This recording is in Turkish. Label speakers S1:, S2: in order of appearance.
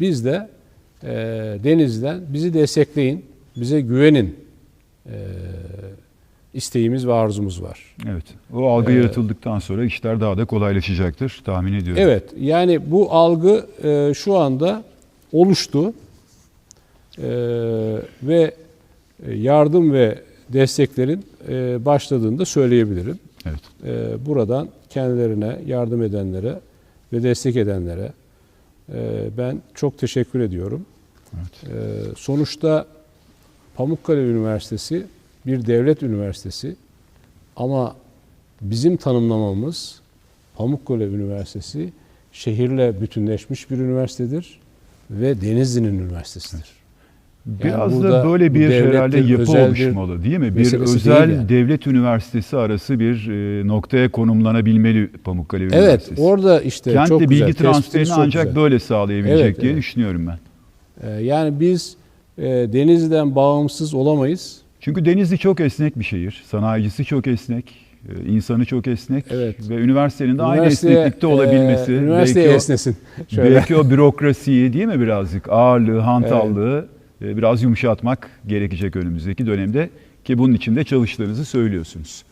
S1: Biz de e, Denizli'den bizi destekleyin, bize güvenin e, isteğimiz ve arzumuz var.
S2: Evet. O algı
S1: Ee,
S2: yaratıldıktan sonra işler daha da kolaylaşacaktır tahmin ediyorum.
S1: Evet, yani bu algı e, şu anda oluştu E, ve yardım ve desteklerin e, başladığını da söyleyebilirim.
S2: Evet.
S1: E, buradan kendilerine yardım edenlere ve destek edenlere e, ben çok teşekkür ediyorum.
S2: Evet.
S1: E, sonuçta Pamukkale Üniversitesi bir devlet üniversitesi ama bizim tanımlamamız Pamukkale Üniversitesi şehirle bütünleşmiş bir üniversitedir ve Denizli'nin üniversitesidir.
S2: Biraz
S1: burada
S2: da böyle bir herhalde yapı
S1: özeldir
S2: oluşmalı değil mi? Bir özel
S1: değil yani.
S2: devlet üniversitesi arası bir e, noktaya konumlanabilmeli Pamukkale
S1: Evet,
S2: Üniversitesi.
S1: orada işte
S2: Kentte
S1: çok
S2: bilgi
S1: güzel, tespitiniz
S2: transferini ancak
S1: güzel.
S2: böyle sağlayabilecek
S1: Evet,
S2: diye
S1: evet.
S2: düşünüyorum ben.
S1: Ee, Yani biz e, Denizli'den bağımsız olamayız.
S2: Çünkü Denizli çok esnek bir şehir. Sanayicisi çok esnek, e, insanı çok esnek
S1: Evet.
S2: ve üniversitenin de aynı esneklikte olabilmesi.
S1: e, üniversiteye
S2: belki o-
S1: esnesin. Şöyle.
S2: Belki o bürokrasiyi değil mi birazcık ağırlığı, hantallığı e, biraz yumuşatmak gerekecek önümüzdeki dönemde ki bunun için de çalıştığınızı söylüyorsunuz.